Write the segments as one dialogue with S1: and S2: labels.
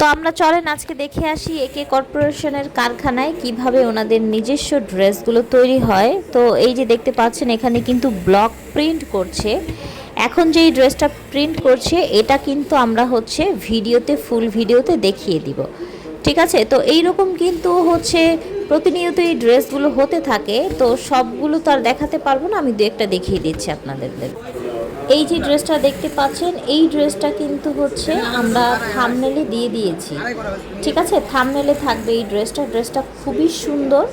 S1: তো আমরা চলেন আজকে দেখে আসি একে কর্পোরেশনের কারখানায় কীভাবে ওনাদের নিজস্ব ড্রেসগুলো তৈরি হয়। তো এই যে দেখতে পাচ্ছেন, এখানে কিন্তু ব্লক প্রিন্ট করছে। এখন যেই ড্রেসটা প্রিন্ট করছে, এটা কিন্তু আমরা হচ্ছে ভিডিওতে, ফুল ভিডিওতে দেখিয়ে দিব। ঠিক আছে? তো এই রকম কিন্তু হচ্ছে প্রতিনিয়ত এই ড্রেসগুলো হতে থাকে। তো সবগুলো তো আর দেখাতে পারব না, আমি দু একটা দেখিয়ে দিচ্ছি আপনাদের এই যে ড্রেসটা দেখতে পাচ্ছেন এই ড্রেসটা কিন্তু হচ্ছে আমরা থামনেলে দিয়ে দিয়েছি। ঠিক আছে? থামনেলে থাকবে এই ড্রেসটা। ড্রেসটা খুবই সুন্দর।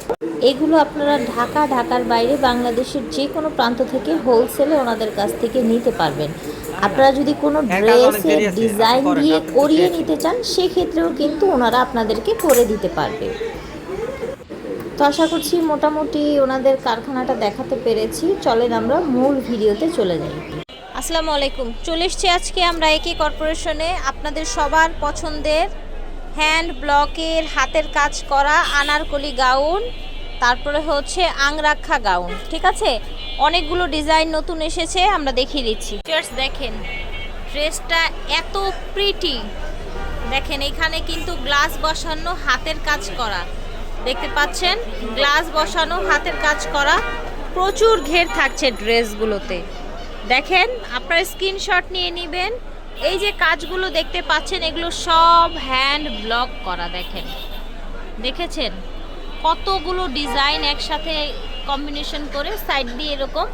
S1: এগুলো আপনারা ঢাকা ঢাকার বাইরে বাংলাদেশের যে কোনো প্রান্ত থেকে হোলসেলে ওনাদের কাছ থেকে নিতে পারবেন। আপনারা যদি কোনো ড্রেসের ডিজাইন দিয়ে করিয়ে নিতে চান সেক্ষেত্রেও কিন্তু ওনারা আপনাদেরকে করে দিতে পারবে। তো আশা করছি মোটামুটি ওনাদের কারখানাটা দেখাতে পেরেছি। চলেন আমরা মূল ভিডিওতে চলে যাই। আসসালামু আলাইকুম। চলে এসছি আজকে আমরা একে কর্পোরেশনে। আপনাদের সবার পছন্দের হ্যান্ড ব্লকের হাতের কাজ করা আনারকলি গাউন, তারপরে হচ্ছে আংরাক্ষা গাউন, ঠিক আছে? অনেকগুলো ডিজাইন নতুন এসেছে, আমরা দেখিয়ে দিচ্ছি। Just দেখেন, ড্রেসটা এত প্রিটি দেখেন, এখানে কিন্তু গ্লাস বসানো, হাতের কাজ করা। দেখতে পাচ্ছেন, গ্লাস বসানো, হাতের কাজ করা। প্রচুর ঘের থাকছে ড্রেসগুলোতে। দেখেন আপনারা স্ক্রিনশট নিয়ে নেবেন। এই যে কাজগুলো দেখতে পাচ্ছেন এগুলো সব হ্যান্ড ব্লক করা দেখেন। দেখেছেন? কতগুলো ডিজাইন একসাথে কম্বিনেশন করে সাইড দিয়ে এরকম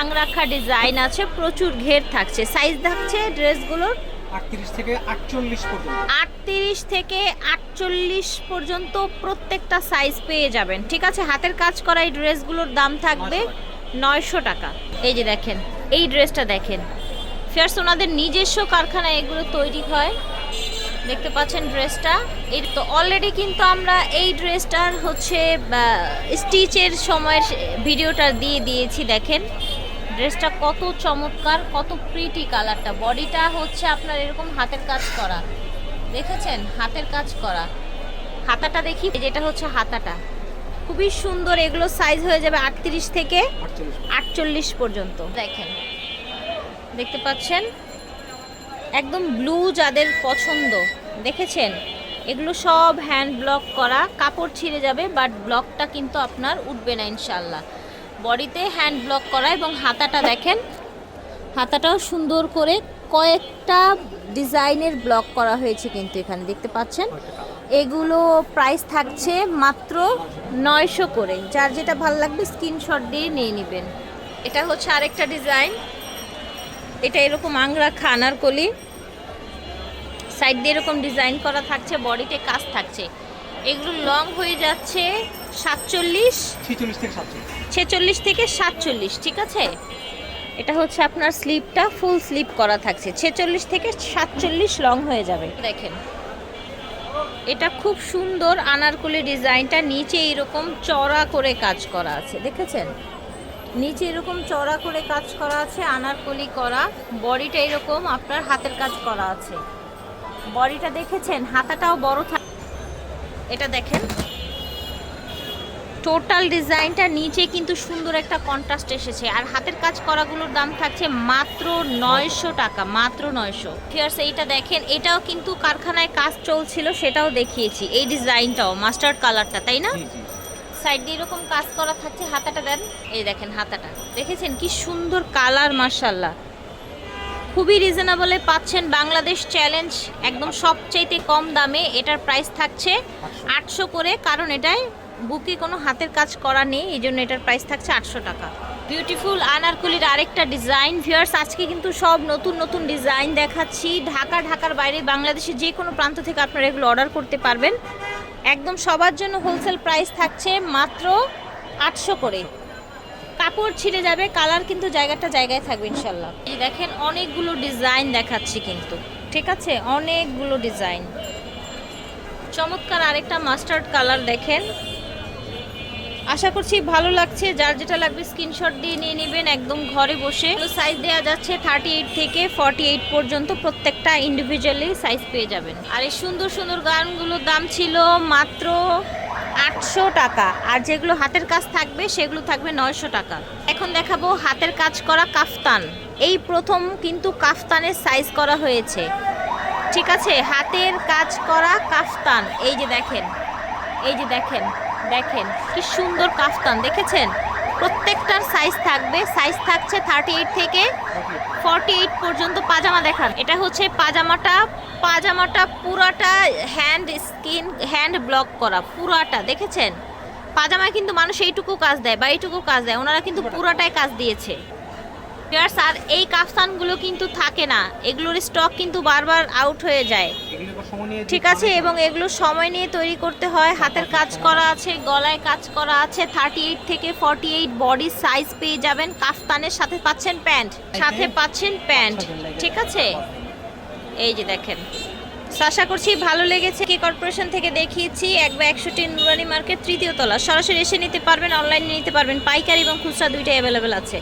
S1: আংরাখা ডিজাইন আছে প্রচুর ঘের থাকছে। সাইজ থাকছে ড্রেসগুলোর
S2: আটত্রিশ থেকে আটচল্লিশ পর্যন্ত।
S1: আটত্রিশ থেকে আটচল্লিশ পর্যন্ত প্রত্যেকটা সাইজ পেয়ে যাবেন। ঠিক আছে হাতের কাজ করা এই ড্রেসগুলোর দাম থাকবে নয়শো টাকা। এই যে দেখেন এই ড্রেসটা দেখেন। ফেয়ার্স, ওনাদের নিজস্ব কারখানায় এগুলো তৈরি হয়। দেখতে পাচ্ছেন ড্রেসটা। এই তো অলরেডি কিন্তু আমরা এই ড্রেসটার হচ্ছে স্টিচের সময়ের ভিডিওটা দিয়ে দিয়েছি, দেখেন। ড্রেসটা কত চমৎকার, কত প্রিটি কালারটা। বডিটা হচ্ছে আপনার এরকম হাতের কাজ করা। দেখেছেন? হাতের কাজ করা। হাতাটা দেখি, যেটা হচ্ছে হাতাটা। খুবই সুন্দর এগুলো সাইজ হয়ে যাবে আটত্রিশ থেকে
S2: আটচল্লিশ
S1: পর্যন্ত। দেখেন দেখতে পাচ্ছেন? একদম ব্লু যাদের পছন্দ দেখেছেন? এগুলো সব হ্যান্ড ব্লক করা কাপড় ছিঁড়ে যাবে বাট ব্লকটা কিন্তু আপনার উঠবে না ইনশাল্লাহ বডিতে হ্যান্ড ব্লক করা এবং হাতাটা দেখেন হাতাটাও সুন্দর করে কয়েকটা ডিজাইনের ব্লক করা হয়েছে কিন্তু এখানে দেখতে পাচ্ছেন? এগুলো প্রাইস থাকছে মাত্র নয়শো করে। যার যেটা ভালো লাগবে স্ক্রিনশট দিয়ে নিয়ে নেবেন। এটা হচ্ছে আরেকটা ডিজাইন। এটা এরকম আংরা খানার কলি। সাইড দিয়ে এরকম ডিজাইন করা থাকছে বডিতে কাজ থাকছে। এগুলো লং হয়ে যাচ্ছে সাতচল্লিশ?
S2: সাতচল্লিশ।
S1: ছেচল্লিশ থেকে সাতচল্লিশ ঠিক আছে? এটা হচ্ছে আপনার স্লিপটা ফুল স্লিপ করা থাকছে। ছেচল্লিশ থেকে সাতচল্লিশ লং হয়ে যাবে। দেখেন। এটা খুব সুন্দর আনারকলি ডিজাইনটা। নিচে এরকম চড়া করে কাজ করা আছে। দেখেছেন? নিচে এরকম চড়া করে কাজ করা আছে, আনারকলি করা। বডিটা এরকম আপনার হাতের কাজ করা আছে। বডিটা দেখেছেন? হাতাটাও বড় থাক এটা দেখেন। টোটাল ডিজাইনটা নিচে কিন্তু সুন্দর একটা কন্ট্রাস্ট এসেছে। আর হাতের কাজ করাগুলোর দাম থাকছে মাত্র নয়শো টাকা মাত্র নয়শো। ফিয়ার্স এইটা দেখেন এটাও কিন্তু কারখানায় কাজ চলছিল সেটাও দেখিয়েছি। এই ডিজাইনটাও মাস্টার্ড কালারটা তাই না? সাইড দিয়ে এরকম কাজ করা থাকছে হাতাটা দেন এই দেখেন হাতাটা। দেখেছেন কি সুন্দর কালার মার্শাল্লাহ খুবই রিজনেবলে পাচ্ছেন বাংলাদেশ চ্যালেঞ্জ একদম সবচাইতে কম দামে। এটার প্রাইস থাকছে আটশো। করে কারণ এটায় বুকে কোনো হাতের কাজ করা নেই, এই জন্য এটার প্রাইস থাকছে আটশো টাকা। বিউটিফুল আনারকুলির আরেকটা ডিজাইন ভিউয়ার্স আজকে কিন্তু সব নতুন নতুন ডিজাইন দেখাচ্ছি। ঢাকা, ঢাকার বাইরে বাংলাদেশের যে কোনো প্রান্ত থেকে আপনারা এগুলো অর্ডার করতে পারবেন। একদম সবার জন্য হোলসেল প্রাইস থাকছে মাত্র আটশো করে। কাপড় ছিঁড়ে যাবে কালার কিন্তু জায়গাটা জায়গায় থাকবে ইনশাল্লাহ দেখেন, অনেকগুলো ডিজাইন দেখাচ্ছি কিন্তু। ঠিক আছে? অনেকগুলো ডিজাইন চমৎকার আরেকটা মাস্টার্ড কালার দেখেন। আশা করছি ভালো লাগছে। যার যেটা লাগবে স্ক্রিনশট দিয়ে নিয়ে নেবেন একদম ঘরে বসে। সাইজ দেওয়া যাচ্ছে থার্টি এইট থেকে ফর্টি এইট পর্যন্ত প্রত্যেকটা ইন্ডিভিজুয়ালি সাইজ পেয়ে যাবেন। আর এই সুন্দর সুন্দর গানগুলোর দাম ছিল মাত্র আটশো টাকা। আর যেগুলো হাতের কাজ থাকবে, সেগুলো থাকবে নয়শো টাকা। এখন দেখাবো হাতের কাজ করা কাফতান। এই প্রথম কিন্তু কাফতানের সাইজ করা হয়েছে। ঠিক আছে? হাতের কাজ করা কাফতান। এই যে দেখেন। এই যে দেখেন। দেখেন, কি সুন্দর কাফতান, দেখেছেন? প্রত্যেকটার সাইজ থাকবে সাইজ থাকছে থার্টি এইট থেকে ফর্টি এইট পর্যন্ত পাজামা দেখান এটা হচ্ছে পাজামাটা পাজামাটা পুরাটা হ্যান্ড স্কিন হ্যান্ড ব্লক করা, পুরাটা, দেখেছেন? পাজামায় কিন্তু মানুষ এইটুকু কাজ দেয় বা এইটুকু কাজ দেয়, ওনারা কিন্তু পুরাটাই কাজ দিয়েছে। Viewers, আর এই কাফতানগুলো কিন্তু থাকে না। এগুলোর স্টক কিন্তু বারবার আউট হয়ে যায়। ঠিক আছে? এবং এগুলো সময় নিয়ে তৈরি করতে হয়। হাতের কাজ করা আছে গলায় কাজ করা আছে থার্টি এইট থেকে ফর্টি এইট বডি সাইজ পেয়ে যাবেন। কাফতানের সাথে পাচ্ছেন প্যান্ট সাথে পাচ্ছেন প্যান্ট ঠিক আছে? এই যে দেখেন। আশা করছি ভালো লেগেছে। কি কর্পোরেশন থেকে দেখিয়েছি। এক বা একশোটি নুরানি মার্কেট তৃতীয় তলা। সরাসরি এসে নিতে পারবেন অনলাইনে নিতে পারবেন। পাইকারি এবং খুচরা দুইটাই অ্যাভেলেবেল আছে।